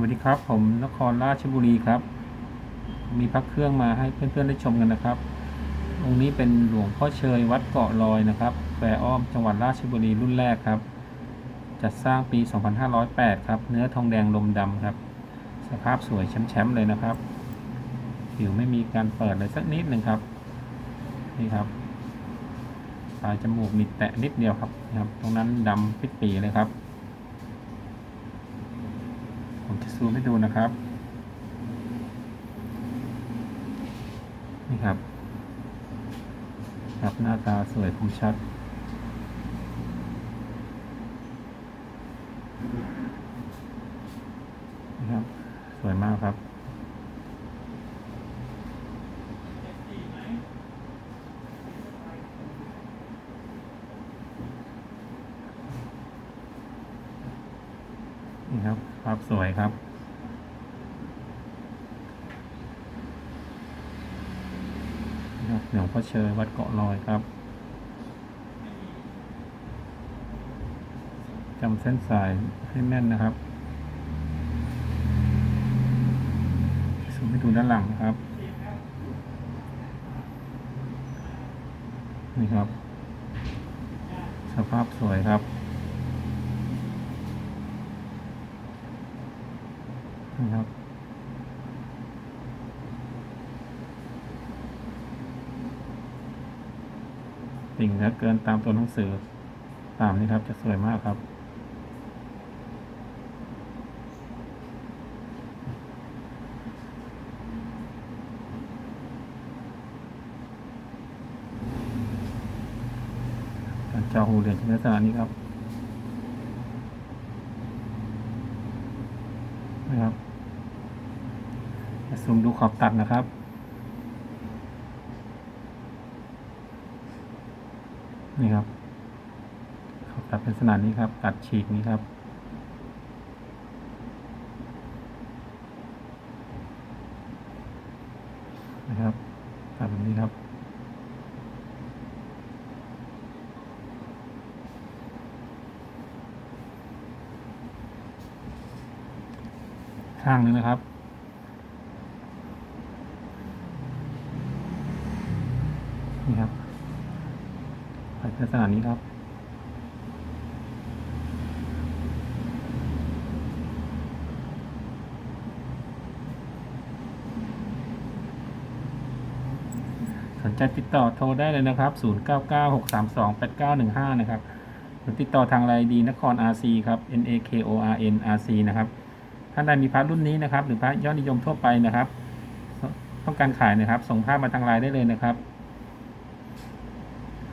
วัสดีครับผมนครราชบุรีครับ มีพักเครื่องมาให้เพื่อนๆได้ชมกันนะครับ องค์นี้เป็นหลวงพ่อเชยวัดเกาะลอยนะครับแปรอ้อมจังหวัดราชบุรีรุ่นแรกครับ จัดสร้างปี 2508 ครับ เนื้อทองแดงลมดำครับ สภาพสวยแชมป์ๆเลยนะครับ ผิวไม่มีการเปิดเลยสักนิดหนึ่งครับ นี่ครับปลายจมูกมีแตะนิดเดียวครับนะครับ ตรงนั้นดำปิดปีเลยครับ ผมจะซูมให้ดูนะครับ นี่ครับครับหน้าตาสวยคมชัด นะครับ สวยมากครับ นี่ครับภาพสวยครับนี่ครับ หลวงพ่อเชยวัดเกาะลอยครับจำเส้นสายให้แม่นนะครับซูมให้ดูด้านหลังนะครับ นี่ครับ สภาพสวยครับ นะครับ สิ่งถ้าเกินตามตัวหนังสือ ตามนี้ครับจะสวยมากครับการจาหูเหรียญในลักษณะนี้ครับ นะครับซูมดูขอบตัดนะครับ นี่ครับ ขอบตัดเป็นลักษณะนี้ครับ ตัดฉีกนี้ครับ นะครับตัดแบบนี้ครับ ข้างหนึงนะครับ นี่ครับตัดเป็นลักษณะนี้ครับสนใจติดต่อโทรได้เลยนะครับ 0996328915 นะครับ หรือติดต่อทางไลน์ดีนคร RC ครับ N A K O R N R C นะครับ ท่านใดมีพระรุ่นนี้นะครับ หรือพระยอดนิยมทั่วไปนะครับ ต้องการขายนะครับ ส่งภาพมาทางไลน์ได้เลยนะครับ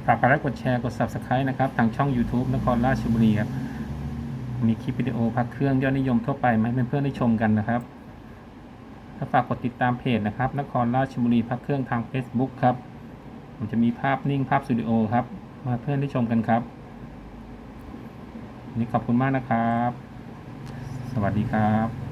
ฝากกดไลค์กดแชร์กด Subscribe นะครับ ทางช่อง YouTube นครราชบุรีครับมีคลิปวิดีโอพักเครื่องยอดนิยมทั่วไปมาให้เพื่อนๆได้ชมกันนะครับถ้าฝากกดติดตามเพจนะครับ นครราชบุรีพักเครื่องทาง Facebook ครับผมจะมีภาพนิ่งภาพสตูดิโอครับ มาเพื่อนได้ชมกันครับนนี้ขอบคุณมากนะครับ สวัสดีครับ